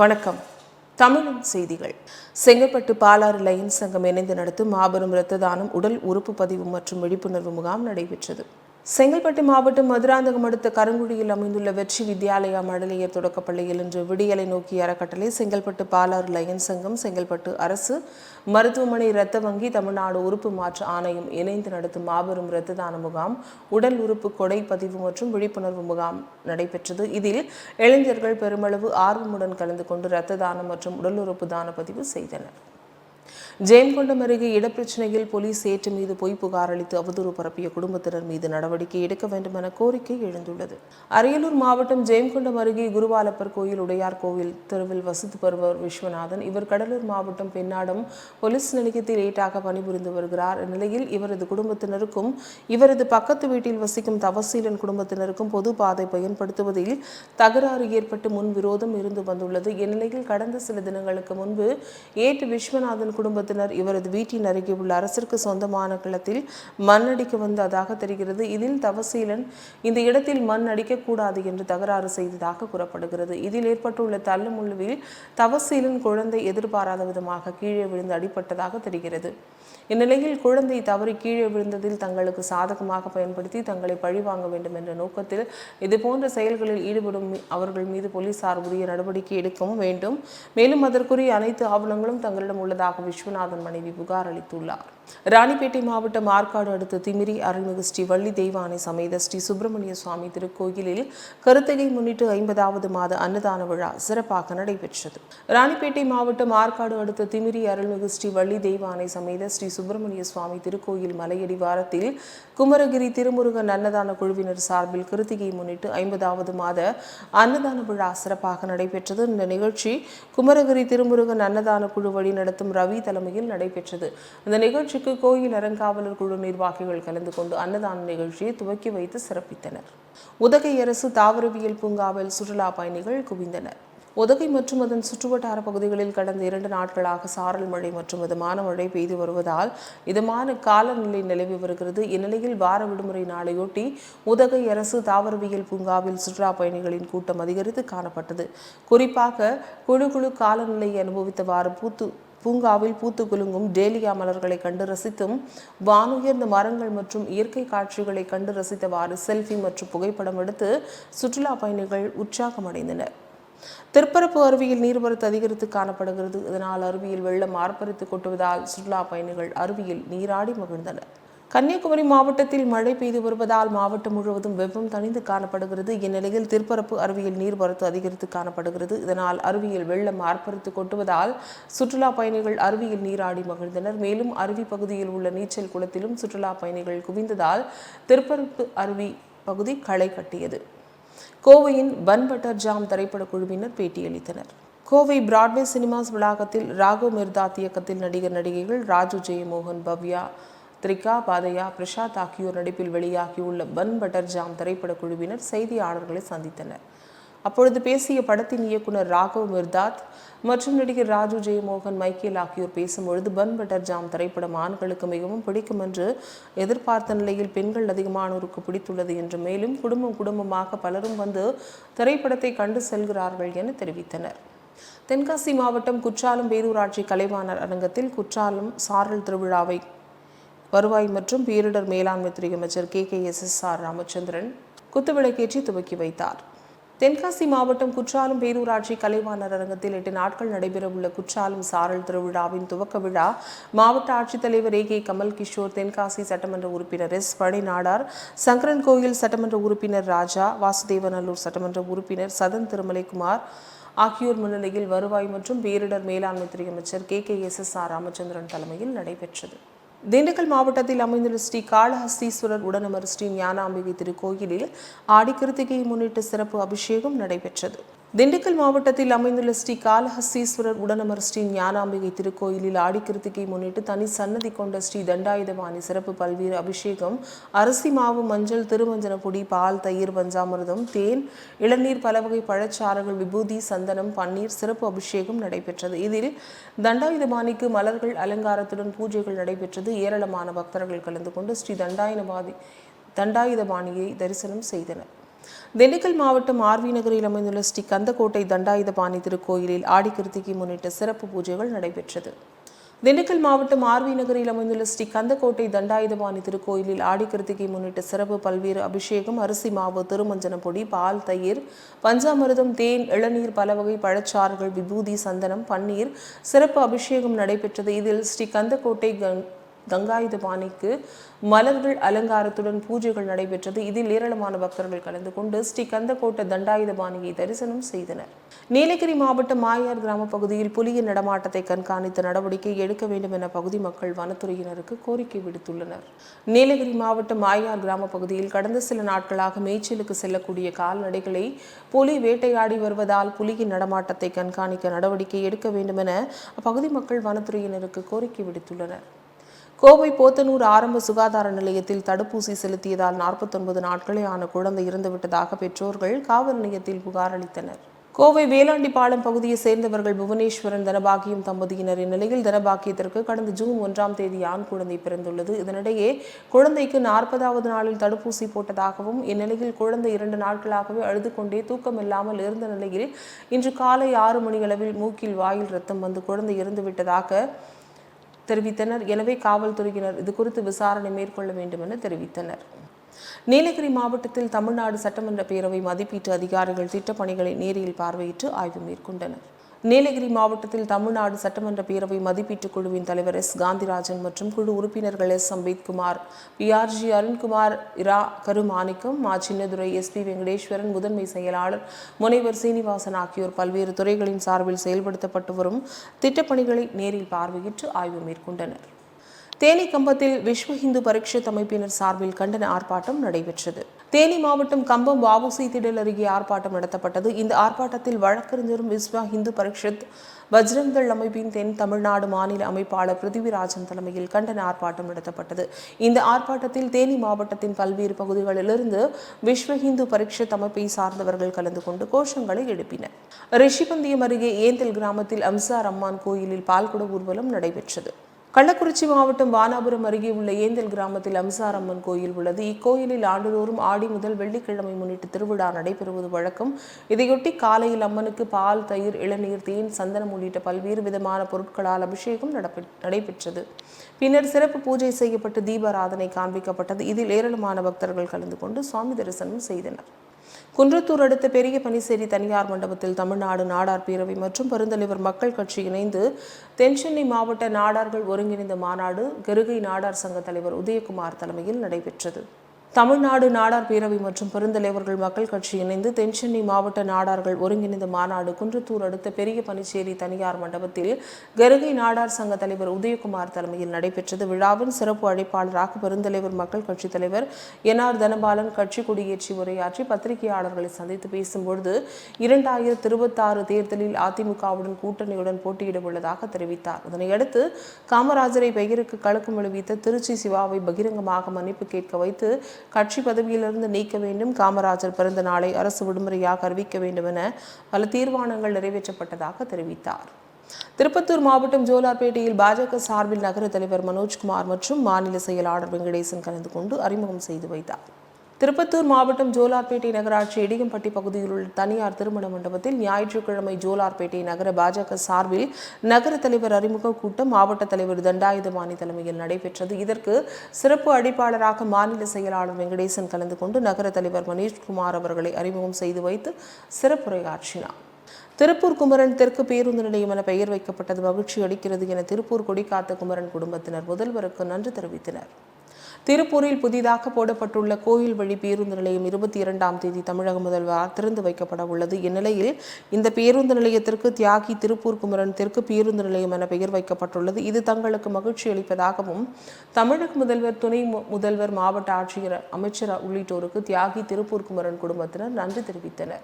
வணக்கம். தமிழின் செய்திகள். செங்கல்பட்டு பாலாறு லயன் சங்கம் இணைந்து நடத்தும் மாபெரும் இரத்த தானம் உடல் உறுப்பு பதிவு மற்றும் விழிப்புணர்வு முகாம் நடைபெற்றது. செங்கல்பட்டு மாவட்டம் மதுராந்தகம் அடுத்த கருங்குடியில் அமைந்துள்ள வெற்றி வித்யாலயா மழலையர் தொடக்கப்பள்ளியில் இன்று விடியலை நோக்கி அறக்கட்டளை செங்கல்பட்டு பாலாறு லயன் சங்கம் செங்கல்பட்டு அரசு மருத்துவமனை இரத்த வங்கி தமிழ்நாடு உறுப்பு மாற்று ஆணையம் இணைந்து நடத்தும் மாபெரும் இரத்த தான முகாம் உடல் உறுப்பு கொடை பதிவு மற்றும் விழிப்புணர்வு முகாம் நடைபெற்றது. இதில் இளைஞர்கள் பெருமளவு ஆர்வமுடன் கலந்து கொண்டு இரத்த தானம் மற்றும் உடல் உறுப்பு தான பதிவு செய்தனர். ஜெயங்கொண்டம் அருகே இடப்பிரச்சனையில் போலீஸ் ஏற்று மீது பொய் புகார் அளித்து அவதூறு பரப்பிய குடும்பத்தினர் மீது நடவடிக்கை எடுக்க வேண்டும் என கோரிக்கை எழுந்துள்ளது. அரியலூர் மாவட்டம் ஜெயங்கொண்டம் அருகே குருவாலப்பர் கோயில் உடையார் கோவில் தெருவில் வசித்து வருபவர் விஸ்வநாதன். இவர் கடலூர் மாவட்டம் பெண்ணாடம் போலீஸ் நிலையத்தில் ஏட்டாக பணிபுரிந்து வருகிறார். இந்நிலையில் இவரது குடும்பத்தினருக்கும் இவரது பக்கத்து வீட்டில் வசிக்கும் தவசீலன் குடும்பத்தினருக்கும் பொது பாதை பயன்படுத்துவதில் தகராறு ஏற்பட்டு முன் விரோதம் இருந்து வந்துள்ளது. இந்நிலையில் கடந்த சில தினங்களுக்கு முன்பு ஏட்டு விஸ்வநாதன் குடும்பத்தினர் குடும்பத்தினர் இவரது வீட்டின் அருகே உள்ள அரசிற்கு சொந்தமான களத்தில் மண் அடிக்க வந்ததாக தெரிகிறது. இதில் தவசீலன் இந்த இடத்தில் மண் அடிக்கக்கூடாது என்று தகராறு செய்ததாக கூறப்படுகிறது. இதில் ஏற்பட்டுள்ள தள்ளுமுள்ளுவில் தவசீலன் குழந்தை எதிர்பாராத விதமாக கீழே விழுந்து அடிபட்டதாக தெரிகிறது. இந்நிலையில் குழந்தை தவறி கீழே விழுந்ததில் தங்களுக்கு சாதகமாக பயன்படுத்தி தங்களை பழிவாங்க வேண்டும் என்ற நோக்கத்தில் இதுபோன்ற செயல்களில் ஈடுபடும் அவர்கள் மீது போலீசார் உரிய நடவடிக்கை எடுக்கவும் வேண்டும். மேலும் அதற்குரிய அனைத்து ஆவணங்களும் தங்களிடம் உள்ளதாக விஸ்வநாத் விஸ்வநாதன் மனைவி புகார் அளித்துள்ளார். ராணிப்பேட்டை மாவட்டம் ஆற்காடு அடுத்த திமிரி அருள்மிகு ஸ்ரீ வள்ளி தெய்வானை சமேத ஸ்ரீ சுப்பிரமணிய சுவாமி திருக்கோயிலில் கருத்தகை முன்னிட்டு ஐம்பதாவது மாத அன்னதான விழா சிறப்பாக நடைபெற்றது. ராணிப்பேட்டை மாவட்டம் ஆற்காடு அடுத்த திமிரி அருள்மிகு ஸ்ரீ வள்ளி தெய்வானை சமேத ஸ்ரீ சுப்பிரமணிய சுவாமி திருக்கோயில் மலையடி வாரத்தில் குமரகிரி திருமுருகன் அன்னதான குழுவினர் சார்பில் கிருத்திகை முன்னிட்டு ஐம்பதாவது மாத அன்னதான விழா சிறப்பாக நடைபெற்றது. இந்த நிகழ்ச்சி குமரகிரி திருமுருகன் அன்னதான குழு வழி நடத்தும் ரவி தலைமையில் நடைபெற்றது. இந்த நிகழ்ச்சி நிகழ்ச்சிக்கு கோயில் அறங்காவலர் குழு நிர்வாகிகள் கலந்து கொண்டு அன்னதான நிகழ்ச்சியை துவக்கி வைத்து சிறப்பித்தனர். உதகை அரசு தாவரவியல் பூங்காவில் சுற்றுலா பயணிகள் குவிந்தனர். உதகை மற்றும் அதன் சுற்றுவட்டார பகுதிகளில் கடந்த இரண்டு நாட்களாக சாரல் மழை மற்றும் மிதமான மழை பெய்து வருவதால் இதமான காலநிலை நிலவி வருகிறது. இந்நிலையில் வார விடுமுறை நாளையொட்டி உதகை அரசு தாவரவியல் பூங்காவில் சுற்றுலா பயணிகளின் கூட்டம் அதிகரித்து காணப்பட்டது. குறிப்பாக குழு குழு காலநிலையை அனுபவித்தவாறு பூத்து பூங்காவில் பூத்து குலுங்கும் டேலியா மலர்களை கண்டு ரசித்தும் வானுயர்ந்த மரங்கள் மற்றும் இயற்கை காட்சிகளை கண்டு ரசித்தவாறு செல்ஃபி மற்றும் புகைப்படம் எடுத்து சுற்றுலா பயணிகள் உற்சாகமடைந்தனர். திருப்பரப்பு அருவியில் நீர்வரத்து அதிகரித்து காணப்படுகிறது. இதனால் அருவியில் வெள்ளம் ஆர்ப்பரித்து கொட்டுவதால் சுற்றுலா பயணிகள் அருவியில் நீராடி மகிழ்ந்தனர். கன்னியாகுமரி மாவட்டத்தில் மழை பெய்து வருவதால் மாவட்டம் முழுவதும் வெப்பம் தணிந்து காணப்படுகிறது. இந்நிலையில் திருப்பரப்பு அருவியில் நீர்வரத்து அதிகரித்து காணப்படுகிறது. இதனால் அருவியில் வெள்ளம் ஆர்ப்பரித்து கொட்டுவதால் சுற்றுலா பயணிகள் அருவியில் நீராடி மகிழ்ந்தனர். மேலும் அருவி பகுதியில் உள்ள நீச்சல் குளத்திலும் சுற்றுலா பயணிகள் குவிந்ததால் திருப்பரப்பு அருவி பகுதி களை கட்டியது. கோவையின் பன் பட்டர் ஜாம் திரைப்பட குழுவினர் பேட்டியளித்தனர். கோவை பிராட்வே சினிமாஸ் வளாகத்தில் ராகோ மிர்தாத் இயக்கத்தில் நடிகர் நடிகைகள் ராஜு ஜெயமோகன் பவ்யா த்ரிகா பாதையா பிரசாத் ஆகியோர் நடிப்பில் வெளியாகியுள்ள பன் பட்டர் ஜாம் திரைப்பட குழுவினர் செய்தியாளர்களை சந்தித்தனர். அப்பொழுது பேசிய படத்தின் இயக்குனர் ராகவ் மிர்தாத் மற்றும் நடிகர் ராஜு ஜெயமோகன் மைக்கேல் ஆகியோர் பேசும்பொழுது பன் பட்டர் ஜாம் திரைப்படம் ஆண்களுக்கு மிகவும் பிடிக்கும் என்று எதிர்பார்த்த நிலையில் பெண்கள் அதிகமானோருக்கு பிடித்துள்ளது என்று மேலும் குடும்பம் குடும்பமாக பலரும் வந்து திரைப்படத்தை கண்டு செல்கிறார்கள் என தெரிவித்தனர். தென்காசி மாவட்டம் குற்றாலம் பேரூராட்சி கலைவாணர் அரங்கத்தில் குற்றாலம் சாரல் திருவிழாவை வருவாய் மற்றும் பேரிடர் மேலாண்மை துறை அமைச்சர் K. K. S. S. R. Ramachandran குத்துவிளக்கேற்றி துவக்கி வைத்தார். தென்காசி மாவட்டம் குற்றாலம் பேரூராட்சி கலைவாணர் அரங்கத்தில் எட்டு நாட்கள் நடைபெறவுள்ள குற்றாலம் சாரல் திருவிழாவின் துவக்க விழா மாவட்ட ஆட்சித்தலைவர் ஏ. கே. கமல் கிஷோர் தென்காசி சட்டமன்ற உறுப்பினர் எஸ். பழனி நாடார் சங்கரன் கோயில் சட்டமன்ற உறுப்பினர் ராஜா வாசுதேவநல்லூர் சட்டமன்ற உறுப்பினர் சதன் திருமலைக்குமார் ஆகியோர் முன்னிலையில் வருவாய் மற்றும் பேரிடர் மேலாண்மை துறை அமைச்சர் K. K. S. S. R. Ramachandran தலைமையில் நடைபெற்றது. திண்டுக்கல் மாவட்டத்தில் அமைந்துள்ள ஸ்ரீ காளஹஸ்தீஸ்வரர் உடனமர் ஸ்ரீ ஞானாம்பிகை திருக்கோயிலில் ஆடிக்கிருத்திகையை முன்னிட்டு சிறப்பு அபிஷேகம் நடைபெற்றது. திண்டுக்கல் மாவட்டத்தில் அமைந்துள்ள ஸ்ரீ காலஹஸ்தீஸ்வரர் உடனமர் ஸ்ரீ ஞானாம்பிகை திருக்கோயிலில் ஆடிக்கிருத்திகை முன்னிட்டு தனி சன்னதி கொண்ட ஸ்ரீ தண்டாயுதபாணி சிறப்பு பல்வேறு அபிஷேகம் அரிசி மாவு மஞ்சள் திருமஞ்சன பொடி பால் தயிர் பஞ்சாமிர்தம் தேன் இளநீர் பலவகை பழச்சாறுகள் விபூதி சந்தனம் பன்னீர் சிறப்பு அபிஷேகம் நடைபெற்றது. இதில் தண்டாயுதபாணிக்கு மலர்கள் அலங்காரத்துடன் பூஜைகள் நடைபெற்றது. ஏராளமான பக்தர்கள் கலந்து கொண்டு ஸ்ரீ தண்டாயுதபாணி தண்டாயுதபாணியை தரிசனம் செய்தனர். திண்டுக்கல் மாவட்டம் ஆர்வி நகரில் அமைந்துள்ள ஸ்ரீ கந்தக்கோட்டை தண்டாயுதபாணி திருக்கோயிலில் ஆடி கிருத்திகை முன்னிட்டு சிறப்பு பூஜைகள் நடைபெற்றது. திண்டுக்கல் மாவட்டம் ஆர்வி நகரில் அமைந்துள்ள ஸ்ரீ கந்தக்கோட்டை தண்டாயுதபாணி திருக்கோயிலில் ஆடி கிருத்திகை முன்னிட்டு சிறப்பு பல்வேறு அபிஷேகம் அரிசி மாவு திருமஞ்சன பொடி பால் தயிர் பஞ்சாமிரதம் தேன் இளநீர் பல வகை பழச்சாறுகள் விபூதி சந்தனம் பன்னீர் சிறப்பு அபிஷேகம் நடைபெற்றது. இதில் ஸ்ரீ கந்தக்கோட்டை கங் கங்காயுதபாணிக்கு மலர்கள் அலங்காரத்துடன் பூஜைகள் நடைபெற்றது. இதில் ஏராளமான பக்தர்கள் கலந்து கொண்டு ஸ்ரீ கந்தக்கோட்டை தண்டாயுதபாணியை தரிசனம் செய்தனர். நீலகிரி மாவட்டம் மாயார் கிராம பகுதியில் புலியின் நடமாட்டத்தை கண்காணித்த நடவடிக்கை எடுக்க வேண்டும் என பகுதி மக்கள் வனத்துறையினருக்கு கோரிக்கை விடுத்துள்ளனர். நீலகிரி மாவட்டம் மாயார் கிராம பகுதியில் கடந்த சில நாட்களாக மேய்ச்சலுக்கு செல்லக்கூடிய கால்நடைகளை புலி வேட்டையாடி வருவதால் புலியின் நடமாட்டத்தை கண்காணிக்க நடவடிக்கை எடுக்க வேண்டும் என அப்பகுதி மக்கள் வனத்துறையினருக்கு கோரிக்கை விடுத்துள்ளனர். கோவை போத்தனூர் ஆரம்ப சுகாதார நிலையத்தில் தடுப்பூசி செலுத்தியதால் நாற்பத்தொன்பது நாட்களே ஆன குழந்தை இறந்துவிட்டதாக பெற்றோர்கள் காவல் நிலையத்தில் புகார் அளித்தனர். கோவை பாலம் பகுதியை சேர்ந்தவர்கள் புவனேஸ்வரன் தனபாக்கியம் தம்பதியினர் இந்நிலையில் தனபாக்கியத்திற்கு கடந்த ஜூன் ஒன்றாம் தேதி ஆண் குழந்தை பிறந்துள்ளது. இதனிடையே குழந்தைக்கு நாற்பதாவது நாளில் தடுப்பூசி போட்டதாகவும் இந்நிலையில் குழந்தை இரண்டு நாட்களாகவே அழுது கொண்டே தூக்கமில்லாமல் இருந்த நிலையில் இன்று காலை ஆறு மணியளவில் மூக்கில் வாயில் ரத்தம் வந்து குழந்தை இறந்துவிட்டதாக தெரிவித்தனர். எனவே காவல்துறையினர் இது குறித்து விசாரணை மேற்கொள்ள வேண்டும் என தெரிவித்தனர். நீலகிரி மாவட்டத்தில் தமிழ்நாடு சட்டமன்ற பேரவை மதிப்பீட்டு அதிகாரிகள் திட்டப்பணிகளை நேரில் பார்வையிட்டு ஆய்வு மேற்கொண்டனர். நீலகிரி மாவட்டத்தில் தமிழ்நாடு சட்டமன்ற பேரவை மதிப்பீட்டுக் குழுவின் தலைவர் எஸ். காந்திராஜன் மற்றும் குழு உறுப்பினர்கள் எஸ். அம்பேத்குமார் பிஆர்ஜி அருண்குமார் இரா. கருமாணிக்கம் மா. சின்னதுரை எஸ். பி. வெங்கடேஸ்வரன் முதன்மை செயலாளர் முனைவர் சீனிவாசன் ஆகியோர் பல்வேறு துறைகளின் சார்பில் செயல்படுத்தப்பட்டு வரும் திட்டப்பணிகளை நேரில் பார்வையிட்டு ஆய்வு மேற்கொண்டனர். தேனி கம்பத்தில் விஸ்வ இந்து பரீட்சத் அமைப்பினர் சார்பில் கண்டன ஆர்ப்பாட்டம் நடைபெற்றது. தேனி மாவட்டம் கம்பம் வாவுசி திடல் அருகே ஆர்ப்பாட்டம் நடத்தப்பட்டது. இந்த ஆர்ப்பாட்டத்தில் வழக்கறிஞரும் விஸ்வ இந்து பரிஷத் பஜ்ரங்தள் அமைப்பின் தென் தமிழ்நாடு மாநில அமைப்பாளர் பிருத்திவிராஜன் தலைமையில் கண்டன ஆர்ப்பாட்டம் நடத்தப்பட்டது. இந்த ஆர்ப்பாட்டத்தில் தேனி மாவட்டத்தின் பல்வேறு பகுதிகளிலிருந்து விஸ்வ இந்து பரிஷத் அமைப்பை சார்ந்தவர்கள் கலந்து கொண்டு கோஷங்களை எழுப்பினர். ரிஷிபந்தியம் அருகே ஏந்தல் கிராமத்தில் அம்சார் அம்மான் கோயிலில் பால்குட ஊர்வலம் நடைபெற்றது. கள்ளக்குறிச்சி மாவட்டம் வானாபுரம் அருகே உள்ள ஏந்தல் கிராமத்தில் அம்சாரம்மன் கோயில் உள்ளது. இக்கோயிலில் ஆண்டுதோறும் ஆடி முதல் வெள்ளிக்கிழமை முன்னிட்டு திருவிழா நடைபெறுவது வழக்கம். இதையொட்டி காலையில் அம்மனுக்கு பால் தயிர் இளநீர் தேன் சந்தனம் உள்ளிட்ட பல்வேறு விதமான பொருட்களால் அபிஷேகம் நடைபெற்றது. பின்னர் சிறப்பு பூஜை செய்யப்பட்டு தீபாராதனை காண்பிக்கப்பட்டது. இதில் ஏராளமான பக்தர்கள் கலந்து கொண்டு சுவாமி தரிசனம் செய்தனர். குன்றத்தூர் அடுத்த பெரிய பனிசேரி தனியார் மண்டபத்தில் தமிழ்நாடு நாடார் பேரவை மற்றும் பெருந்தலைவர் மக்கள் கட்சி இணைந்து தென்சென்னை மாவட்ட நாடார்கள் ஒருங்கிணைந்த மாநாடு கெருகை நாடார் சங்க தலைவர் உதயகுமார் தலைமையில் நடைபெற்றது. தமிழ்நாடு நாடார் பேரவை மற்றும் பெருந்தலைவர்கள் மக்கள் கட்சி இணைந்து தென்சென்னை மாவட்ட நாடார்கள் ஒருங்கிணைந்த மாநாடு குன்றத்தூர் அடுத்த பெரிய பனிச்சேரி தனியார் மண்டபத்தில் கருகை நாடார் சங்க தலைவர் உதயகுமார் தலைமையில் நடைபெற்றது. விழாவின் சிறப்பு அழைப்பாளராக பெருந்தலைவர் மக்கள் கட்சித் தலைவர் என் ஆர் தனபாலன் கட்சி கொடியேற்றி உரையாற்றி பத்திரிகையாளர்களை சந்தித்து பேசும்பொழுது இரண்டாயிரத்தி இருபத்தாறு தேர்தலில் அதிமுகவுடன் கூட்டணியுடன் போட்டியிட உள்ளதாக தெரிவித்தார். இதனையடுத்து காமராஜரை பெயருக்கு கழுக்கம் விளைவித்த திருச்சி சிவாவை பகிரங்கமாக மன்னிப்பு கேட்க வைத்து கட்சி பதவியிலிருந்து நீக்க வேண்டும் காமராஜர் பிறந்த நாளை அரசு விடுமுறையாக அறிவிக்க வேண்டும் என பல தீர்மானங்கள் நிறைவேற்றப்பட்டதாக தெரிவித்தார். திருப்பத்தூர் மாவட்டம் ஜோலார்பேட்டையில் பாஜக சார்பில் நகர தலைவர் மனோஜ்குமார் மற்றும் மாநில செயலாளர் வெங்கடேசன் கலந்து கொண்டு அறிமுகம் செய்து வைத்தார். திருப்பத்தூர் மாவட்டம் ஜோலார்பேட்டை நகராட்சி இடியம்பட்டி பகுதியில் உள்ள தனியார் திருமண மண்டபத்தில் ஞாயிற்றுக்கிழமை ஜோலார்பேட்டை நகர பாஜக சார்பில் நகர தலைவர் அறிமுக கூட்டம் மாவட்ட தலைவர் தண்டாயுதமானி தலைமையில் நடைபெற்றது. இதற்கு சிறப்பு அடிப்பாளராக மாநில செயலாளர் வெங்கடேசன் கலந்து கொண்டு நகர தலைவர் மனேஷ்குமார் அவர்களை அறிமுகம் செய்து வைத்து சிறப்புரையாற்றினார். திருப்பூர் குமரன் தெற்கு பேருந்து நிலையம் என பெயர் வைக்கப்பட்டது மகிழ்ச்சி அளிக்கிறது என திருப்பூர் கொடிக்காத்த குமரன் குடும்பத்தினர் முதல்வருக்கு நன்றி தெரிவித்தனர். திருப்பூரில் புதிதாக போடப்பட்டுள்ள கோயில் வழி பேருந்து நிலையம் இருபத்தி இரண்டாம் தேதி தமிழக முதல்வரால் திறந்து வைக்கப்பட உள்ளது. இந்நிலையில் இந்த பேருந்து நிலையத்திற்கு தியாகி திருப்பூர் குமரன் தெற்கு பேருந்து நிலையம் என பெயர் வைக்கப்பட்டுள்ளது. இது தங்களுக்கு மகிழ்ச்சி அளிப்பதாகவும் தமிழக முதல்வர் துணை மு- முதல்வர் மாவட்ட ஆட்சியர் அமைச்சர் உள்ளிட்டோருக்கு தியாகி திருப்பூர் குமரன் குடும்பத்தினர் நன்றி தெரிவித்தனர்.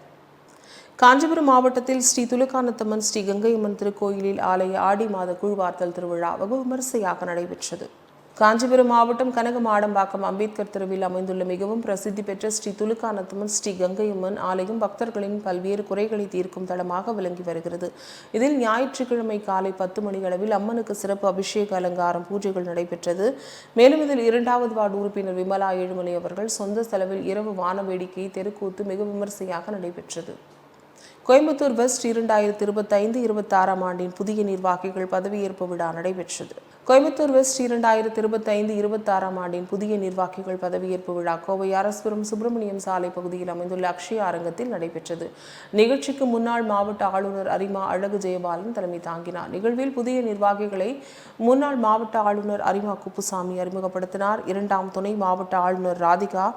காஞ்சிபுரம் மாவட்டத்தில் ஸ்ரீ துலுக்கானத்தம்மன் ஸ்ரீ கங்கையம்மன் திருக்கோயிலில் ஆலய ஆடி மாத குழுவார்த்தல் திருவிழா வெகு விமரிசையாக நடைபெற்றது. காஞ்சிபுரம் மாவட்டம் கனகமாடம்பாக்கம் அம்பேத்கர் தெருவில் அமைந்துள்ள மிகவும் பிரசித்தி பெற்ற ஸ்ரீ துலுக்கானத்தம்மன் ஸ்ரீ கங்கையம்மன் ஆலயம் பக்தர்களின் பல்வேறு குறைகளை தீர்க்கும் தளமாக விளங்கி வருகிறது. இதில் ஞாயிற்றுக்கிழமை காலை பத்து மணி அளவில் அம்மனுக்கு சிறப்பு அபிஷேக அலங்காரம் பூஜைகள் நடைபெற்றது. மேலும் இதில் இரண்டாவது வார்டு உறுப்பினர் விமலா ஏழுமலை அவர்கள் சொந்த செலவில் இரவு வான வேடிக்கை தெருக்கூத்து மிக விமரிசையாக நடைபெற்றது. கோயம்புத்தூர் வெஸ்ட் இரண்டாயிரத்தி இருபத்தைந்து இருபத்தாறாம் ஆண்டின் புதிய நிர்வாகிகள் பதவியேற்பு விழா நடைபெற்றது. கோயம்புத்தூர் வெஸ்ட் இரண்டாயிரத்தி இருபத்தைந்து இருபத்தாறாம் ஆண்டின் புதிய நிர்வாகிகள் பதவியேற்பு விழா கோவை அரசுபுரம் சுப்பிரமணியம் சாலை பகுதியில் அமைந்துள்ள அக்ஷய அரங்கத்தில் நடைபெற்றது. நிகழ்ச்சிக்கு முன்னாள் மாவட்ட ஆளுநர் அரிமா அழகு ஜெயபாலன் தலைமை தாங்கினார். நிகழ்வில் புதிய நிர்வாகிகளை முன்னாள் மாவட்ட ஆளுநர் அரிமா குப்புசாமி அறிமுகப்படுத்தினார். இரண்டாம் துணை மாவட்ட ஆளுநர் ராதிகா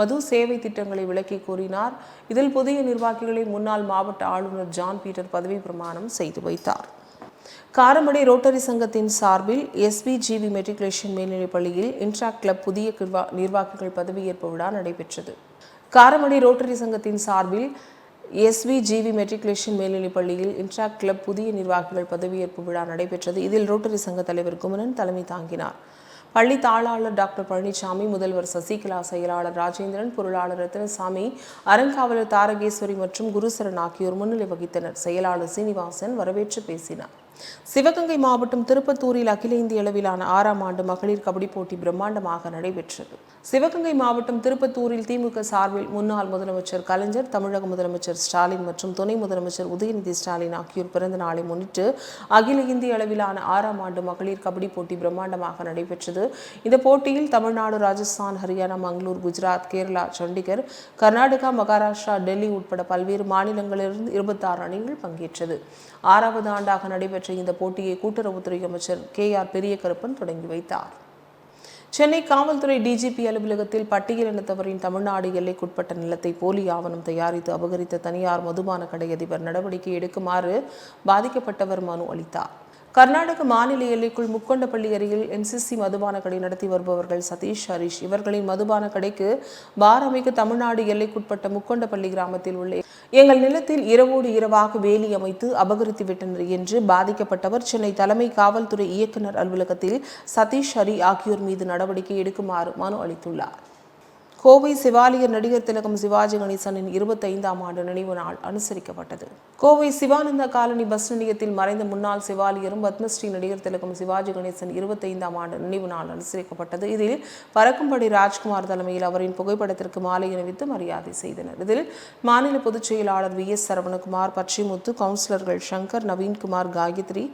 மது சேவை திட்டங்களை விளக்கி கூறினார். இதில் புதிய நிர்வாகிகளை முன்னாள் மாவட்ட ஆளுநர் ஜான் பீட்டர் பதவி பிரமாணம் செய்து வைத்தார். காரமடை ரோட்டரி சங்கத்தின் சார்பில் எஸ்பிஜிவி மெட்ரிகுலேஷன் மேல்நிலைப் பள்ளியில் இன்ட்ராக்ட் கிளப் புதிய நிர்வாகிகள் பதவியேற்பு விழா நடைபெற்றது. காரமடை ரோட்டரி சங்கத்தின் சார்பில் எஸ்விஜிவி மெட்ரிகுலேஷன் மேல்நிலைப் பள்ளியில் இன்ட்ராக் கிளப் புதிய நிர்வாகிகள் பதவியேற்பு விழா நடைபெற்றது. இதில் ரோட்டரி சங்க தலைவர் குமரன் தலைமை தாங்கினார். பள்ளி தாளாளர் டாக்டர் பழனிசாமி முதல்வர் சசிகலா செயலாளர் ராஜேந்திரன் பொருளாளர் ரத்னசாமி அறங்காவலர் தாரகேஸ்வரி மற்றும் குருசரன் ஆகியோர் முன்னிலை வகித்தனர். செயலாளர் சீனிவாசன் வரவேற்று பேசினார். சிவகங்கை மாவட்டம் திருப்பத்தூரில் அகில இந்திய அளவிலான ஆறாம் ஆண்டு மகளிர் கபடி போட்டி பிரம்மாண்டமாக நடைபெற்றது. சிவகங்கை மாவட்டம் திருப்பத்தூரில் திமுக சார்பில் முன்னாள் முதலமைச்சர் கலைஞர் தமிழக முதலமைச்சர் ஸ்டாலின் மற்றும் துணை முதலமைச்சர் உதயநிதி ஸ்டாலின் ஆகியோர் பிறந்த நாளை முன்னிட்டு அகில இந்திய அளவிலான ஆறாம் ஆண்டு மகளிர் கபடி போட்டி பிரம்மாண்டமாக நடைபெற்றது. இந்த போட்டியில் தமிழ்நாடு ராஜஸ்தான் ஹரியானா மங்களூர் குஜராத் கேரளா சண்டிகர் கர்நாடகா மகாராஷ்டிரா டெல்லி உட்பட பல்வேறு மாநிலங்களிலிருந்து இருபத்தாறு அணிகள் பங்கேற்றது. ஆறாவது ஆண்டாக நடைபெற்ற இந்த போட்டியை கூட்டுறவுத்துறை அமைச்சர் கே ஆர் பெரியகருப்பன் தொடங்கி வைத்தார். சென்னை காவல்துறை டிஜிபி அலுவலகத்தில் பட்டியலினத்தவரின் தமிழ்நாடு எல்லைக்குட்பட்ட நிலத்தை போலி ஆவணம் தயாரித்து அபகரித்த தனியார் மதுபான கடை அதிபர் நடவடிக்கை எடுக்குமாறு பாதிக்கப்பட்டவர் மனு அளித்தார். கர்நாடக மாநில எல்லைக்குள் முக்கொண்டப்பள்ளி அருகில் என்சிசி மதுபான கடை நடத்தி வருபவர்கள் சதீஷ் ஹரிஷ். இவர்களின் மதுபான கடைக்கு பாரமிகு தமிழ்நாடு எல்லைக்குட்பட்ட முக்கொண்டப்பள்ளி கிராமத்தில் உள்ள எங்கள் நிலத்தில் இரவோடு இரவாக வேலி அமைத்து அபகரித்து விட்டனர் என்று பாதிக்கப்பட்டவர் சென்னை தலைமை காவல்துறை இயக்குநர் அலுவலகத்தில் சதீஷ் ஹரி ஆகியோர் மீது நடவடிக்கை எடுக்குமாறு மனு அளித்துள்ளார். கோவை சிவாலயர் நடிகர் திலகம் சிவாஜி கணேசனின் இருபத்தைந்தாம் ஆண்டு நினைவு நாள் அனுசரிக்கப்பட்டது. கோவை சிவானந்த காலனி பஸ் நிலையத்தில் மறைந்த முன்னாள் சிவாலியரும் பத்மஸ்ரீ நடிகர் திலகம் சிவாஜி கணேசன் இருபத்தைந்தாம் ஆண்டு நினைவு நாள் அனுசரிக்கப்பட்டது. இதில் பறக்கும்படி ராஜ்குமார் தலைமையில் அவரின் புகைப்படத்திற்கு மாலை அணிவித்து மரியாதை செய்தனர். இதில் மாநில பொதுச் செயலாளர் வி. எஸ். சரவணகுமார் பச்சிமுத்து கவுன்சிலர்கள் சங்கர் நவீன்குமார் காயத்ரி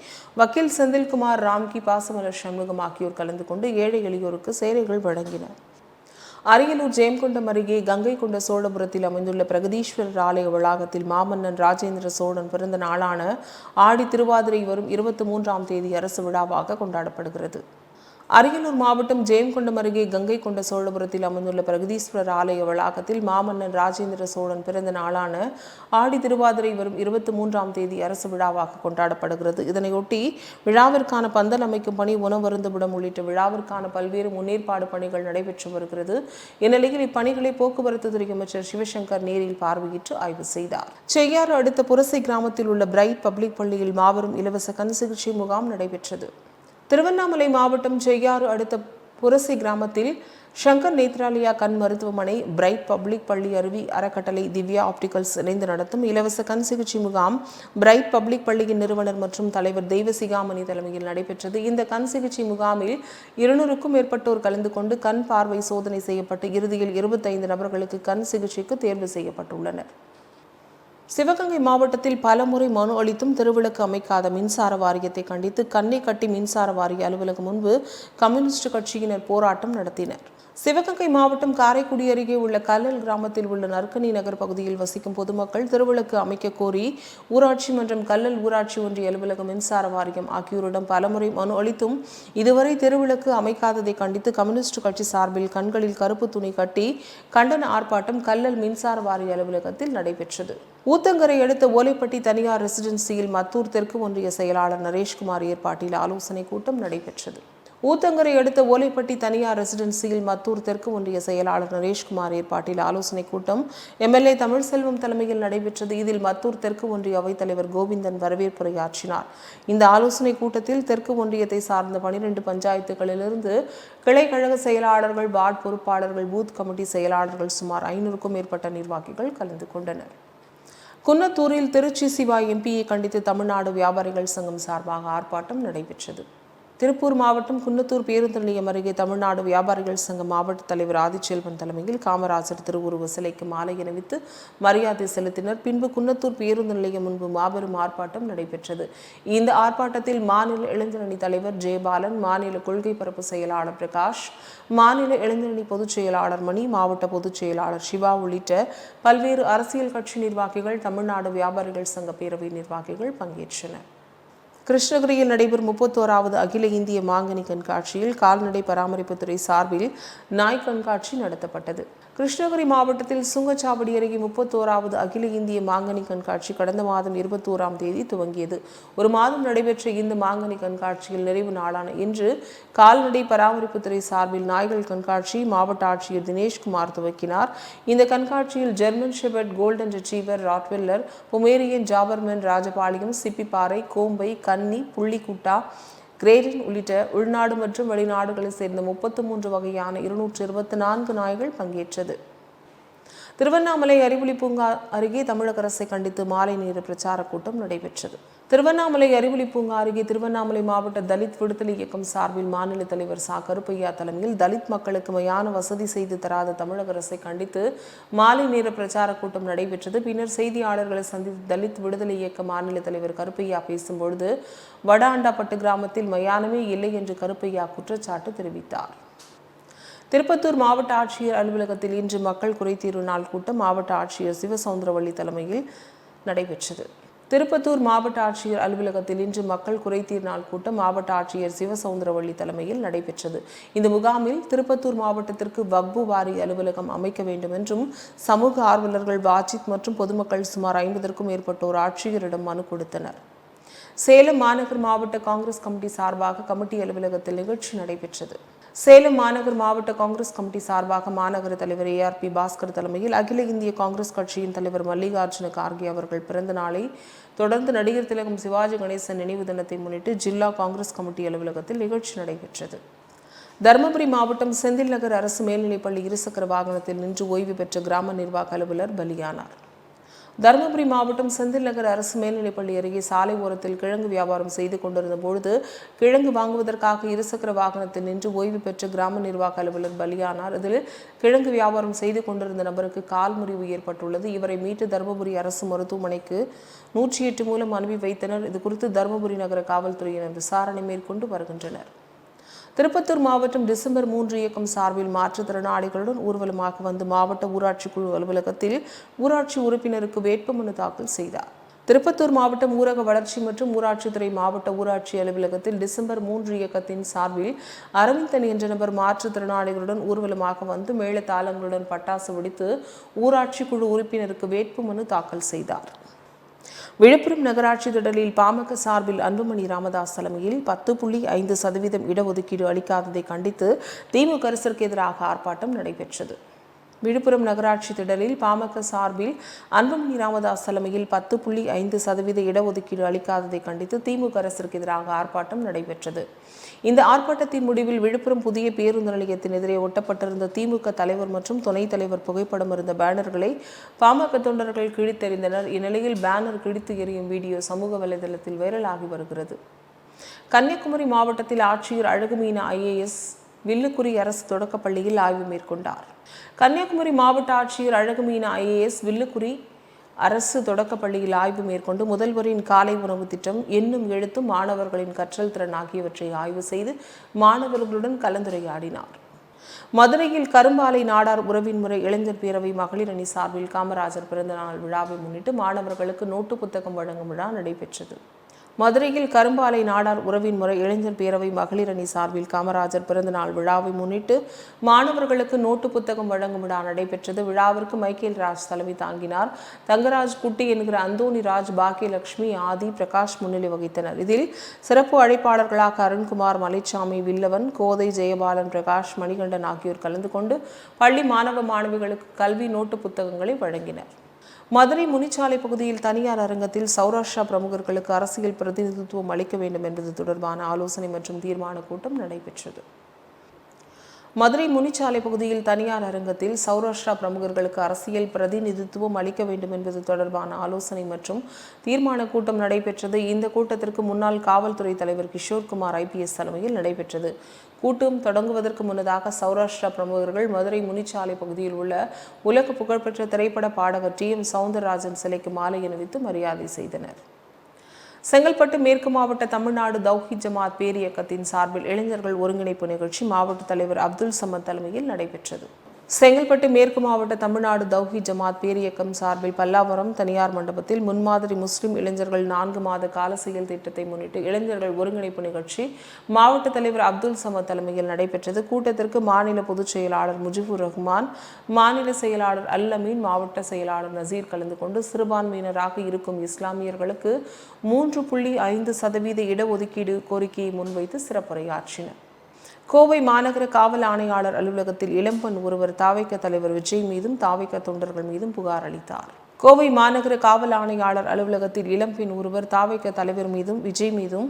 வக்கீல் செந்தில்குமார் ராம்கி பாசமலர் சண்முகம் ஆகியோர் கலந்து கொண்டு ஏழை எளியோருக்கு சேவைகள் வழங்கினர். அரியலூர் ஜெயங்கொண்டம் அருகே கங்கை கொண்ட சோழபுரத்தில் அமைந்துள்ள பிரகதீஸ்வரர் ஆலய வளாகத்தில் மாமன்னன் ராஜேந்திர சோழன் பிறந்த நாளான ஆடி திருவாதிரை வரும் இருபத்தி மூன்றாம் தேதி அரசு விழாவாக கொண்டாடப்படுகிறது. அரியலூர் மாவட்டம் ஜெயங்கொண்டம் அருகே கங்கை கொண்ட சோழபுரத்தில் அமைந்துள்ள பிரகதீஸ்வரர் ஆலய வளாகத்தில் மாமன்னன் ராஜேந்திர சோழன் பிறந்த நாளான ஆடி திருவாதிரை வரும் இருபத்தி மூன்றாம் தேதி அரசு விழாவாக கொண்டாடப்படுகிறது. இதனையொட்டி விழாவிற்கான பந்தல் அமைக்கும் பணி உணவருந்துவிடம் உள்ளிட்ட விழாவிற்கான பல்வேறு முன்னேற்பாடு பணிகள் நடைபெற்று வருகிறது. இந்நிலையில் இப்பணிகளை போக்குவரத்து துறை அமைச்சர் சிவசங்கர் நேரில் பார்வையிட்டு ஆய்வு செய்தார். செய்யாறு அடுத்த புரசை கிராமத்தில் உள்ள பிரைட் பப்ளிக் பள்ளியில் மாபெரும் இலவச கண் சிகிச்சை முகாம் நடைபெற்றது. திருவண்ணாமலை மாவட்டம் செய்யாறு அடுத்த புரசி கிராமத்தில் சங்கர் நேத்ராலயா கண் மருத்துவமனை பிரைட் பப்ளிக் பள்ளி அருவி அறக்கட்டளை திவ்யா ஆப்டிகல்ஸ் இணைந்து நடத்தும் இலவச கண் சிகிச்சை முகாம் பிரைட் பப்ளிக் பள்ளியின் நிறுவனர் மற்றும் தலைவர் தெய்வசிகாமணி தலைமையில் நடைபெற்றது. இந்த கண் சிகிச்சை முகாமில் இருநூறுக்கும் மேற்பட்டோர் கலந்து கொண்டு கண் பார்வை சோதனை செய்யப்பட்டு இறுதியில் இருபத்தைந்து நபர்களுக்கு கண் சிகிச்சைக்கு தேர்வு செய்யப்பட்டுள்ளனர். சிவகங்கை மாவட்டத்தில் பலமுறை மனு அளித்தும் திருவிளக்கு அமைக்காத மின்சார வாரியத்தை கண்டித்து கண்ணை கட்டி மின்சார வாரிய அலுவலகம் முன்பு கம்யூனிஸ்ட் கட்சியினர் போராட்டம் நடத்தினர். சிவகங்கை மாவட்டம் காரைக்குடி அருகே உள்ள கல்லல் கிராமத்தில் உள்ள நற்கனி நகர் பகுதியில் வசிக்கும் பொதுமக்கள் திருவிளக்கு அமைக்க கோரி ஊராட்சி மன்றம் கல்லல் ஊராட்சி ஒன்றிய அலுவலகம் மின்சார வாரியம் ஆகியோரிடம் பலமுறை மனு அளித்தும் இதுவரை திருவிளக்கு அமைக்காததை கண்டித்து கம்யூனிஸ்ட் கட்சி சார்பில் கண்களில் கருப்பு துணி கட்டி கண்டன ஆர்ப்பாட்டம் கல்லல் மின்சார வாரிய அலுவலகத்தில் நடைபெற்றது. ஊத்தங்கரை அடுத்த ஓலைப்பட்டி தனியார் ரெசிடென்சியில் மத்தூர் தெற்கு ஒன்றிய செயலாளர் நரேஷ்குமார் ஏற்பாட்டில் ஆலோசனை கூட்டம் நடைபெற்றது. ஊத்தங்கரை அடுத்த ஓலைப்பட்டி தனியார் ரெசிடென்சியில் மத்தூர் தெற்கு ஒன்றிய செயலாளர் நரேஷ்குமார் ஏற்பாட்டில் ஆலோசனைக் கூட்டம். எம்எல்ஏ தமிழ்செல்வம் தலைமையில் நடைபெற்றது. இதில் மத்தூர் தெற்கு ஒன்றிய அவைத்தலைவர் கோவிந்தன் வரவேற்புரையாற்றினார். இந்த ஆலோசனைக் கூட்டத்தில் தெற்கு ஒன்றியத்தை சார்ந்த பனிரெண்டு பஞ்சாயத்துகளிலிருந்து கிளை கழக செயலாளர்கள் வார்டு பொறுப்பாளர்கள் பூத் கமிட்டி செயலாளர்கள் சுமார் ஐநூறுக்கும் மேற்பட்ட நிர்வாகிகள் கலந்து கொண்டனர். குன்னத்தூரில் திருச்சி சிவா எம்பியை கண்டித்து தமிழ்நாடு வியாபாரிகள் சங்கம் சார்பாக ஆர்ப்பாட்டம் நடைபெற்றது. திருப்பூர் மாவட்டம் குன்னத்தூர் பேருந்து நிலையம் அருகே தமிழ்நாடு வியாபாரிகள் சங்க மாவட்ட தலைவர் ஆதிச்செல்வன் தலைமையில் காமராஜர் திருவுருவ சிலைக்கு மாலை அணிவித்து மரியாதை செலுத்தினர். பின்பு குன்னத்தூர் பேருந்து நிலையம் முன்பு மாபெரும் ஆர்ப்பாட்டம் நடைபெற்றது. இந்த ஆர்ப்பாட்டத்தில் மாநில இளைஞரணி தலைவர் ஜெயபாலன் மாநில கொள்கை பரப்பு செயலாளர் பிரகாஷ் மாநில இளைஞரணி பொதுச் செயலாளர் மணி மாவட்ட பொதுச் செயலாளர் சிவா உள்ளிட்ட பல்வேறு அரசியல் கட்சி நிர்வாகிகள் தமிழ்நாடு வியாபாரிகள் சங்க பேரவை நிர்வாகிகள் பங்கேற்றனர். கிருஷ்ணகிரியில் நடைபெறும் முப்பத்தோராவது அகில இந்திய மாங்கனி கண்காட்சியில் கால்நடை பராமரிப்புத்துறை சார்பில் நாய் கண்காட்சி நடத்தப்பட்டது. கிருஷ்ணகிரி மாவட்டத்தில் சுங்கச்சாவடி அருகே முப்பத்தோராவது அகில இந்திய மாங்கனி கண்காட்சி கடந்த மாதம் இருபத்தோராம் தேதி துவங்கியது. ஒரு மாதம் நடைபெற்ற இந்த மாங்கனி கண்காட்சியில் நிறைவு நாளான இன்று கால்நடை பராமரிப்புத்துறை சார்பில் நாய்கள் கண்காட்சி மாவட்ட ஆட்சியர் தினேஷ்குமார் துவக்கினார். இந்த கண்காட்சியில் German shepherd golden retriever Rottweiler Pomeranian Doberman Rajapalayam Chippiparai Kombai Kanni புள்ளிக்குட்டா கிரேரின் உள்ளிட்ட உள்நாடு மற்றும் வெளிநாடுகளைச் சேர்ந்த முப்பத்து மூன்று வகையான இருநூற்று இருபத்தி நான்கு நாய்கள் பங்கேற்றது. திருவண்ணாமலை அறிவொளி பூங்கா அருகே தமிழக அரசை கண்டித்து மாலை நேர பிரச்சார கூட்டம் நடைபெற்றது. திருவண்ணாமலை அறிவொளி பூங்கா அருகே திருவண்ணாமலை மாவட்ட தலித் விடுதலை இயக்கம் சார்பில் மாநில தலைவர் சா. கருப்பையா தலைமையில் தலித் மக்களுக்கு மையான வசதி செய்து தராத தமிழக அரசை கண்டித்து மாலை நேர பிரச்சார கூட்டம் நடைபெற்றது. பின்னர் செய்தியாளர்களை சந்தித்து தலித் விடுதலை இயக்க மாநில தலைவர் கருப்பையா பேசும்பொழுது வட வடாண்டாப்பட்டு கிராமத்தில் மயானமே இல்லை என்று கருப்பையா குற்றச்சாட்டு தெரிவித்தார். திருப்பத்தூர் மாவட்ட ஆட்சியர் அலுவலகத்தில் இன்று மக்கள் குறைதீர்வு நாள் கூட்டம் மாவட்ட ஆட்சியர் சிவசவுந்தரவள்ளி தலைமையில் நடைபெற்றது. திருப்பத்தூர் மாவட்ட ஆட்சியர் அலுவலகத்தில் இன்று மக்கள் குறைதீர் நாள் கூட்டம் மாவட்ட ஆட்சியர் சிவசவுந்தரவள்ளி தலைமையில் நடைபெற்றது. இந்த முகாமில் திருப்பத்தூர் மாவட்டத்திற்கு வக்பு வாரி அலுவலகம் அமைக்க வேண்டும் என்றும் சமூக ஆர்வலர்கள் வாஜித் மற்றும் பொதுமக்கள் சுமார் ஐம்பதற்கும் மேற்பட்டோர் ஆட்சியரிடம் மனு கொடுத்தனர். சேலம் மாநகர் மாவட்ட காங்கிரஸ் கமிட்டி சார்பாக கமிட்டி அலுவலகத்தில் நிகழ்ச்சி நடைபெற்றது. சேலம் மாநகர் மாவட்ட காங்கிரஸ் கமிட்டி சார்பாக மாநகர தலைவர் ஏஆர்பி பாஸ்கர் தலைமையில் அகில இந்திய காங்கிரஸ் கட்சியின் தலைவர் மல்லிகார்ஜுன கார்கே அவர்கள் பிறந்த நாளை தொடர்ந்து நடிகர் திலகம் சிவாஜி கணேசன் நினைவு தினத்தை முன்னிட்டு ஜில்லா காங்கிரஸ் கமிட்டி அலுவலகத்தில் நிகழ்ச்சி நடைபெற்றது. தருமபுரி மாவட்டம் செந்தில் நகர் அரசு மேல்நிலைப்பள்ளி இருசக்கர வாகனத்தில் நின்று ஓய்வு பெற்ற கிராம நிர்வாக அலுவலர் பலியானார். தருமபுரி மாவட்டம் செந்தில் நகர் அரசு மேல்நிலைப்பள்ளி அருகே சாலை ஓரத்தில் கிழங்கு வியாபாரம் செய்து கொண்டிருந்த பொழுது கிழங்கு வாங்குவதற்காக இருசக்கர வாகனத்தில் நின்று ஓய்வு பெற்ற கிராம நிர்வாக அலுவலர் பலியானார். இதில் கிழங்கு வியாபாரம் செய்து கொண்டிருந்த நபருக்கு கால் முறிவு ஏற்பட்டுள்ளது. இவரை மீட்டு தருமபுரி அரசு மருத்துவமனைக்கு நூற்றி எட்டு மூலம் அனுப்பி வைத்தனர். இது குறித்து தருமபுரி நகர காவல்துறையினர் விசாரணை மேற்கொண்டு வருகின்றனர். திருப்பத்தூர் மாவட்டம் டிசம்பர் மூன்று இயக்கம் சார்பில் மாற்றுத்திறனாளிகளுடன் ஊர்வலமாக வந்து மாவட்ட ஊராட்சி குழு அலுவலகத்தில் ஊராட்சி உறுப்பினருக்கு வேட்புமனு தாக்கல் செய்தார். திருப்பத்தூர் மாவட்டம் ஊரக வளர்ச்சி மற்றும் ஊராட்சித்துறை மாவட்ட ஊராட்சி அலுவலகத்தில் டிசம்பர் மூன்று இயக்கத்தின் சார்பில் அரவிந்தன் என்ற நபர் மாற்றுத்திறனாளிகளுடன் ஊர்வலமாக வந்து மேளதாளங்களுடன் பட்டாசு வெடித்து ஊராட்சி குழு உறுப்பினருக்கு வேட்புமனு தாக்கல் செய்தார். விழுப்புரம் நகராட்சி திடலில் பாமக சார்பில் அன்புமணி ராமதாஸ் தலைமையில் பத்து புள்ளி ஐந்து சதவீதம் இடஒதுக்கீடு அளிக்காததை கண்டித்து திமுக அரசிற்கு எதிராக ஆர்ப்பாட்டம் நடைபெற்றது. விழுப்புரம் நகராட்சி திடலில் பாமக சார்பில் அன்புமணி ராமதாஸ் தலைமையில் பத்து புள்ளி ஐந்து சதவீத இடஒதுக்கீடு அளிக்காததை கண்டித்து திமுக அரசிற்கு எதிராக ஆர்ப்பாட்டம் நடைபெற்றது. இந்த ஆர்ப்பாட்டத்தின் முடிவில் விழுப்புரம் புதிய பேருந்து நிலையத்தின் எதிரே ஒட்டப்பட்டிருந்த திமுக தலைவர் மற்றும் துணைத் தலைவர் புகைப்படம் இருந்த பேனர்களை பாமக தொண்டர்கள் கிழித்தெறிந்தனர். இந்நிலையில் பேனர் கிழித்து எறியும் வீடியோ சமூக வலைதளத்தில் வைரலாகி வருகிறது. கன்னியாகுமரி மாவட்டத்தில் ஆட்சியர் அழகுமீனா ஐஏஎஸ் வில்லுக்குறி அரசு தொடக்கப்பள்ளியில் ஆய்வு மேற்கொண்டார். கன்னியாகுமரி மாவட்ட ஆட்சியர் அழகுமீனா ஐஏஎஸ் வில்லுக்குறி அரசு தொடக்கப்பள்ளியில் ஆய்வு மேற்கொண்டு முதல்வரின் காலை உணவு திட்டம் என்னும் எழுத்தும் மாணவர்களின் கற்றல் திறன் ஆகியவற்றை ஆய்வு செய்து மாணவர்களுடன் கலந்துரையாடினார். மதுரையில் கரும்பாலை நாடார் உறவின் முறை இளைஞர் பேரவை மகளிர் அணி சார்பில் காமராஜர் பிறந்தநாள் விழாவை முன்னிட்டு மாணவர்களுக்கு நோட்டு புத்தகம் வழங்கும் விழா நடைபெற்றது. மதுரையில் கரும்பாலை நாடார் உறவின் முறை இளைஞர் பேரவை மகளிர் அணி சார்பில் காமராஜர் பிறந்தநாள் விழாவை முன்னிட்டு மாணவர்களுக்கு நோட்டு புத்தகம் வழங்கும் விழா நடைபெற்றது. விழாவிற்கு மைக்கேல் ராஜ் தலைமை தாங்கினார். தங்கராஜ் குட்டி என்கிற அந்தோணி ராஜ் பாக்கியலட்சுமி ஆதி பிரகாஷ் முன்னிலை வகித்தனர். இதில் சிறப்பு அழைப்பாளர்களாக அருண்குமார் மலைச்சாமி வில்லவன் கோதை ஜெயபாலன் பிரகாஷ் மணிகண்டன் ஆகியோர் கலந்து கொண்டு பள்ளி மாணவ மாணவிகளுக்கு கல்வி நோட்டு புத்தகங்களை வழங்கினர். மதுரை முனிச்சாலை பகுதியில் தனியார் அரங்கத்தில் சௌராஷ்டிரா பிரமுகர்களுக்கு அரசியல் பிரதிநிதித்துவம் அளிக்க வேண்டும் என்பது தொடர்பான ஆலோசனை மற்றும் தீர்மான கூட்டம் நடைபெற்றது. மதுரை முனிச்சாலை பகுதியில் தனியார் அரங்கத்தில் சௌராஷ்டிரா பிரமுகர்களுக்கு அரசியல் பிரதிநிதித்துவம் அளிக்க வேண்டும் என்பது தொடர்பான ஆலோசனை மற்றும் தீர்மான கூட்டம் நடைபெற்றது. இந்த கூட்டத்திற்கு முன்னாள் காவல்துறை தலைவர் கிஷோர்குமார் ஐபிஎஸ் தலைமையில் நடைபெற்றது. கூட்டம் தொடங்குவதற்கு முன்னதாக சௌராஷ்டிரா பிரமுகர்கள் மதுரை முனிச்சாலை பகுதியில் உள்ள உலக புகழ்பெற்ற திரைப்பட பாடகர் டி எம் சவுந்தரராஜன் சிலைக்கு மாலை அணிவித்து மரியாதை செய்தனர். செங்கல்பட்டு மேற்கு மாவட்ட தமிழ்நாடு தௌஹி ஜமாத் பேரியக்கத்தின் சார்பில் இளைஞர்கள் ஒருங்கிணைப்பு நிகழ்ச்சி மாவட்ட தலைவர் அப்துல் சமத் தலைமையில் நடைபெற்றது. செங்கல்பட்டு மேற்கு மாவட்ட தமிழ்நாடு தௌஹி ஜமாத் பேரியக்கம் சார்பில் பல்லாவரம் தனியார் மண்டபத்தில் முன்மாதிரி முஸ்லிம் இளைஞர்கள் நான்கு மாத கால செயல் திட்டத்தை முன்னிட்டு இளைஞர்கள் ஒருங்கிணைப்பு நிகழ்ச்சி மாவட்ட தலைவர் அப்துல் சமத் தலைமையில் நடைபெற்றது. கூட்டத்திற்கு மாநில பொதுச் செயலாளர் முஜிபுர் ரஹ்மான் மாநில செயலாளர் அல் அமீன் மாவட்ட செயலாளர் நசீர் கலந்து கொண்டு சிறுபான்மையினராக இருக்கும் இஸ்லாமியர்களுக்கு மூன்று புள்ளி ஐந்து சதவீத இடஒதுக்கீடு கோரிக்கையை முன்வைத்து சிறப்புரையாற்றினர். கோவை மாநகர காவல் ஆணையாளர் அலுவலகத்தில் இளம்பெண் ஒருவர் தாவைக்க தலைவர் விஜய் மீதும் தாவைக்க தொண்டர்கள் மீதும் புகார் அளித்தார். கோவை மாநகர காவல் ஆணையாளர் அலுவலகத்தில் இளம்பெண் ஒருவர் தாவைக்க தலைவர் மீதும் விஜய் மீதும்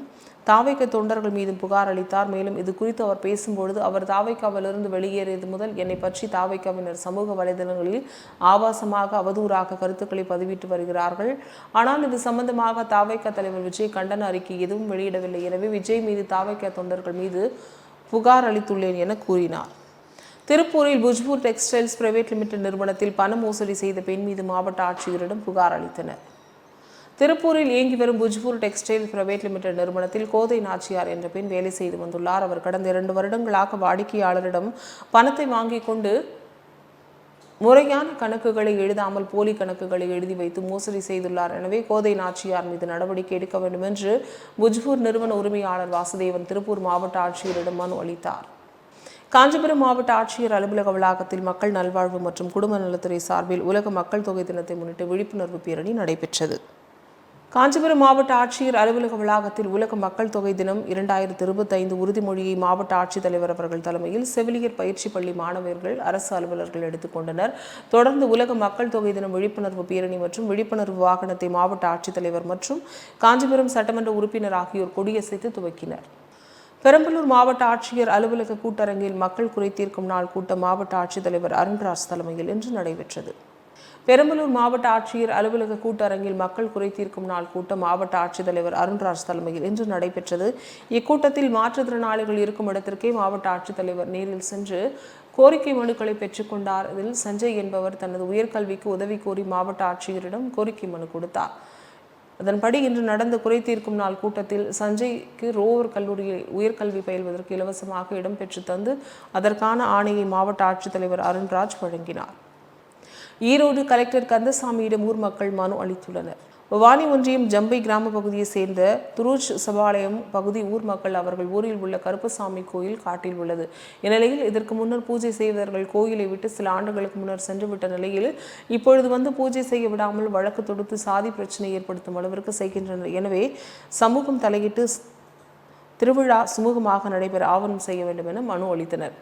தாவைக்க தொண்டர்கள் மீதும் புகார் அளித்தார். மேலும் இது குறித்து அவர் பேசும்பொழுது அவர் தாவைக்காவிலிருந்து வெளியேறியது முதல் என்னை பற்றி தாவைக்காவினர் சமூக வலைதளங்களில் ஆபாசமாக அவதூறாக கருத்துக்களை பதிவிட்டு வருகிறார்கள். ஆனால் இது சம்பந்தமாக தாவைக்க தலைவர் விஜய் கண்டன அறிக்கை எதுவும் வெளியிடவில்லை. எனவே விஜய் மீது தாவைக்க தொண்டர்கள் மீது புகார் அளித்துள்ளேன் என கூறினார். திருப்பூரில் புஜ்பூர் டெக்ஸ்டைல்ஸ் பிரைவேட் லிமிடெட் நிறுவனத்தில் பண மோசடி செய்த பெண் மீது மாவட்ட ஆட்சியரிடம் புகார் அளித்தனர். திருப்பூரில் இயங்கி வரும் புஜ்பூர் டெக்ஸ்டைல் பிரைவேட் லிமிடெட் நிறுவனத்தில் கோதை நாச்சியார் என்ற பெண் வேலை செய்து வந்துள்ளார். அவர் கடந்த இரண்டு வருடங்களாக வாடிக்கையாளரிடம் பணத்தை வாங்கிக் கொண்டு முறையான கணக்குகளை எழுதாமல் போலி கணக்குகளை எழுதி வைத்து மோசடி செய்துள்ளார். எனவே கோதை நாச்சியார் மீது நடவடிக்கை எடுக்க வேண்டும் என்று புஜ்பூர் நிறுவன உரிமையாளர் வாசுதேவன் திருப்பூர் மாவட்ட ஆட்சியரிடம் மனு அளித்தார். காஞ்சிபுரம் மாவட்ட ஆட்சியர் அலுவலக வளாகத்தில் மக்கள் நல்வாழ்வு மற்றும் குடும்ப நலத்துறை சார்பில் உலக மக்கள் தொகை தினத்தை முன்னிட்டு விழிப்புணர்வு பேரணி நடைபெற்றது. காஞ்சிபுரம் மாவட்ட ஆட்சியர் அலுவலக வளாகத்தில் உலக மக்கள் தொகை தினம் இரண்டாயிரத்தி இருபத்தைந்து உறுதிமொழியை மாவட்ட ஆட்சித்தலைவர் அவர்கள் தலைமையில் செவிலியர் பயிற்சி பள்ளி மாணவர்கள் அரசு அலுவலர்கள் எடுத்துக்கொண்டனர் தொடர்ந்து உலக மக்கள் தொகை தினம் விழிப்புணர்வு பேரணி மற்றும் விழிப்புணர்வு வாகனத்தை மாவட்ட ஆட்சித்தலைவர் மற்றும் காஞ்சிபுரம் சட்டமன்ற உறுப்பினர் ஆகியோர் கொடியசைத்து துவக்கினர். பெரம்பலூர் மாவட்ட ஆட்சியர் அலுவலக கூட்டரங்கில் மக்கள் குறை தீர்க்கும் நாள் கூட்டம் மாவட்ட ஆட்சித்தலைவர் அருண்ராஜ் தலைமையில் இன்று நடைபெற்றது. பெரம்பலூர் மாவட்ட ஆட்சியர் அலுவலக கூட்டரங்கில் மக்கள் குறை தீர்க்கும் நாள் கூட்டம் மாவட்ட ஆட்சித்தலைவர் அருண்ராஜ் தலைமையில் இன்று நடைபெற்றது. இக்கூட்டத்தில் மாற்றுத்திறனாளிகள் இருக்கும் இடத்திற்கே மாவட்ட ஆட்சித்தலைவர் நேரில் சென்று கோரிக்கை மனுக்களை பெற்றுக்கொண்டார் இதில் சஞ்சய் என்பவர் தனது உயர்கல்விக்கு உதவி கோரி மாவட்ட ஆட்சியரிடம் கோரிக்கை மனு கொடுத்தார். அதன்படி இன்று நடந்த குறை தீர்க்கும் நாள் கூட்டத்தில் சஞ்சய்க்கு ரோவர் கல்லூரியில் உயர்கல்வி பயில்வதற்கு இலவசமாக இடம்பெற்று தந்து அதற்கான ஆணையை மாவட்ட ஆட்சித்தலைவர் அருண்ராஜ் வழங்கினார். ஈரோடு கலெக்டர் கந்தசாமியிடம் ஊர் மக்கள் மனு அளித்துள்ளனர். பவானி ஒன்றியம் ஜம்பை கிராம பகுதியை சேர்ந்த துருஜ் சபாலயம் பகுதி ஊர் மக்கள் அவர்கள் ஊரில் உள்ள கருப்பசாமி கோயில் காட்டில் உள்ளது. இந்நிலையில் இதற்கு முன்னர் பூஜை செய்தவர்கள் கோயிலை விட்டு சில ஆண்டுகளுக்கு முன்னர் சென்றுவிட்ட நிலையில் இப்பொழுது வந்து பூஜை செய்ய விடாமல் வழக்கு தொடுத்து சாதி பிரச்சனை ஏற்படுத்தும் அளவிற்கு செய்கின்றனர். எனவே சமூகம் தலையிட்டு திருவிழா சுமூகமாக நடைபெற ஆவணம் செய்ய வேண்டும் என மனு அளித்தனர்.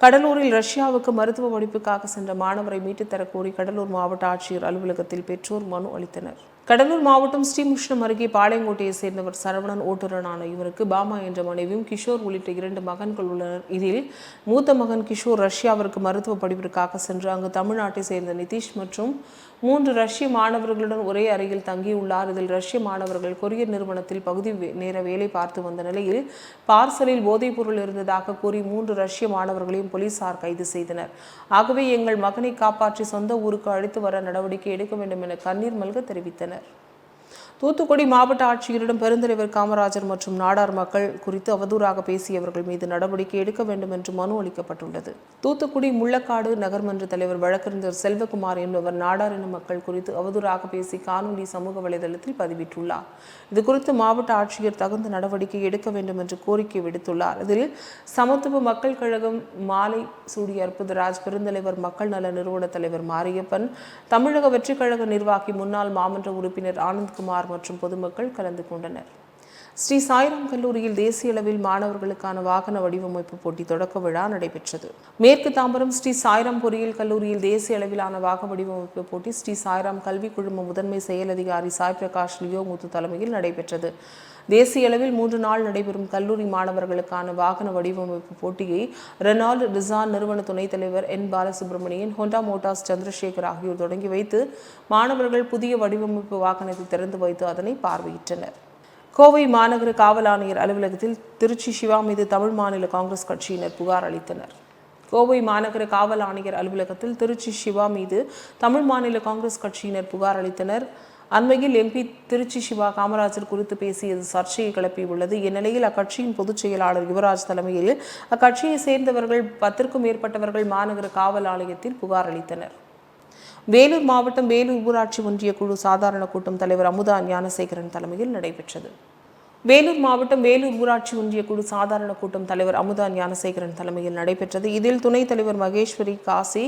கடலூரில் ரஷ்யாவுக்கு மருத்துவ படிப்புக்காக சென்ற மாணவரை மீட்டுத் கோரி கடலூர் மாவட்ட ஆட்சியர் அலுவலகத்தில் பெற்றோர் மனு அளித்தனர். கடலூர் மாவட்டம் ஸ்ரீமுஷ்ணம் அருகே பாளையங்கோட்டையை சேர்ந்தவர் சரவணன் ஓட்டுநரான இவருக்கு பாமா என்ற மனைவியும் கிஷோர் உள்ளிட்ட இரண்டு மகன்கள் உள்ளனர். இதில் மூத்த மகன் கிஷோர் ரஷ்யாவிற்கு மருத்துவ படிப்பிற்காக சென்று அங்கு தமிழ்நாட்டை சேர்ந்த நிதிஷ் மற்றும் மூன்று ரஷ்ய மாணவர்களுடன் ஒரே அறையில் தங்கியுள்ளார். இதில் ரஷ்ய மாணவர்கள் கொரியர் நிறுவனத்தில் பகுதி வே- நேர வேலை பார்த்து வந்த நிலையில் பார்சலில் போதைப் பொருள் இருந்ததாக கூறி மூன்று ரஷ்ய மாணவர்களையும் போலீசார் கைது செய்தனர். ஆகவே எங்கள் மகனை காப்பாற்றி சொந்த ஊருக்கு அழைத்து வர நடவடிக்கை எடுக்க வேண்டும் என கண்ணீர் மல்க தெரிவித்தனர். தூத்துக்குடி மாவட்ட ஆட்சியரிடம் பெருந்தலைவர் காமராஜர் மற்றும் நாடார் மக்கள் குறித்து அவதூறாக பேசியவர்கள் மீது நடவடிக்கை எடுக்க வேண்டும் என்று மனு அளிக்கப்பட்டுள்ளது. தூத்துக்குடி முள்ளக்காடு நகர்மன்ற தலைவர் வழக்கறிஞர் செல்வகுமார் என்பவர் நாடார் இன மக்கள் குறித்து அவதூறாக பேசி காணொலி சமூக வலைதளத்தில் பதிவிட்டுள்ளார். இது குறித்து மாவட்ட ஆட்சியர் தகுந்த நடவடிக்கை எடுக்க வேண்டும் என்று கோரிக்கை விடுத்துள்ளார். இதில் சமத்துவ மக்கள் கழகம் மாலை சூடிய அற்புதராஜ் பெருந்தலைவர் மக்கள் நல நிறுவன தலைவர் மாரியப்பன் தமிழக வெற்றிக் கழக நிர்வாகி முன்னாள் மாமன்ற உறுப்பினர் ஆனந்த்குமார் மற்றும் பொதுமக்கள் கலந்து கொண்டனர். ஸ்ரீ சாய்ராம் கல்லூரியில் தேசிய அளவில் மாணவர்களுக்கான வாகன வடிவமைப்பு போட்டி தொடக்க விழா நடைபெற்றது. மேற்கு தாம்பரம் ஸ்ரீ சாய்ராம் பொறியியல் கல்லூரியில் தேசிய அளவிலான வாக வடிவமைப்பு போட்டி ஸ்ரீ சாய்ராம் கல்வி குழும முதன்மை செயல் அதிகாரி சாய் பிரகாஷ் லியோ முத்து தலைமையில் நடைபெற்றது. தேசிய அளவில் மூன்று நாள் நடைபெறும் கல்லூரி மாணவர்களுக்கான வாகன வடிவமைப்பு போட்டியை ரெனால்டு ரிசான் நிறுவன துணைத் தலைவர் N Balasubramanian Honda Motors Chandrasekar ஆகியோர் தொடங்கி வைத்து மாணவர்கள் புதிய வடிவமைப்பு வாகனத்தை திறந்து வைத்து அதனை பார்வையிட்டனர். கோவை மாநகர காவல் ஆணையர் அலுவலகத்தில் திருச்சி சிவா மீது தமிழ் மாநில காங்கிரஸ் கட்சியினர் புகார் அளித்தனர். கோவை மாநகர காவல் ஆணையர் அலுவலகத்தில் திருச்சி சிவா மீது தமிழ் மாநில காங்கிரஸ் கட்சியினர் புகார் அளித்தனர். அண்மையில் எம்பி திருச்சி சிவா காமராஜர் குறித்து பேசியது சர்ச்சையை கிளப்பியுள்ளது இந்நிலையில் அக்கட்சியின் பொதுச் செயலாளர் யுவராஜ் தலைமையில் அக்கட்சியை சேர்ந்தவர்கள் பத்திற்கும் மேற்பட்டவர்கள் மாநகர காவல் ஆணையத்தில் புகார் அளித்தனர். வேலூர் மாவட்டம் வேலூர் ஊராட்சி ஒன்றிய குழு சாதாரண கூட்டம் தலைவர் அமுதா ஞானசேகரன் தலைமையில் நடைபெற்றது. வேலூர் மாவட்டம் வேலூர் ஊராட்சி ஒன்றிய குழு சாதாரண கூட்டம் தலைவர் அமுதா ஞானசேகரன் தலைமையில் நடைபெற்றது. இதில் துணைத் தலைவர் மகேஸ்வரி காசி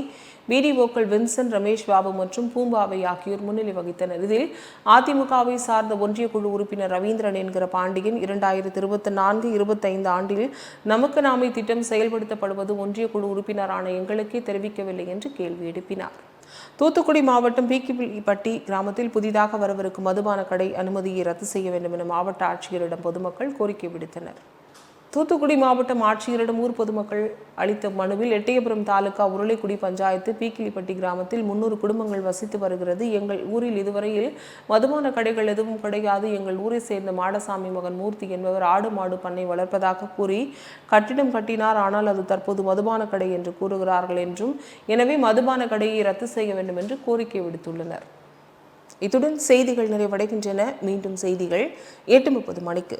பிடிஓக்கள் வின்சன் ரமேஷ் பாபு மற்றும் பூம்பாவை ஆகியோர் முன்னிலை வகித்தனர். இதில் அதிமுகவை சார்ந்த ஒன்றிய குழு உறுப்பினர் ரவீந்திரன் என்கிற பாண்டியன் இரண்டாயிரத்தி இருபத்தி நான்கு இருபத்தைந்து ஆண்டில் நமக்கு நாமே திட்டம் செயல்படுத்தப்படுவது ஒன்றிய குழு உறுப்பினரான எங்களுக்கே தெரிவிக்கவில்லை என்று கேள்வி எழுப்பினார். தூத்துக்குடி மாவட்டம் பீக்கிப்பட்டி கிராமத்தில் புதிதாக வரவிருக்கும் மதுபான கடை அனுமதியை ரத்து செய்ய வேண்டும் என மாவட்ட ஆட்சியரிடம் பொதுமக்கள் கோரிக்கை விடுத்தனர். தூத்துக்குடி மாவட்டம் ஆட்சியரிடம் ஊர் பொதுமக்கள் அளித்த மனுவில் எட்டயபுரம் தாலுகா உருளைக்குடி பஞ்சாயத்து பீக்கிலிப்பட்டி கிராமத்தில் முன்னூறு குடும்பங்கள் வசித்து வருகிறது. எங்கள் ஊரில் இதுவரையில் மதுபான கடைகள் எதுவும் கிடையாது. எங்கள் ஊரை சேர்ந்த மாடசாமி மகன் மூர்த்தி என்பவர் ஆடு மாடு பண்ணை வளர்ப்பதாக கூறி கட்டிடம் கட்டினார். ஆனால் அது தற்போது மதுபான கடை என்று கூறுகிறார்கள் என்றும் எனவே மதுபான கடையை ரத்து செய்ய வேண்டும் என்று கோரிக்கை விடுத்துள்ளனர். இத்துடன் செய்திகள் நிறைவடைகின்றன. மீண்டும் செய்திகள் எட்டு முப்பது மணிக்கு.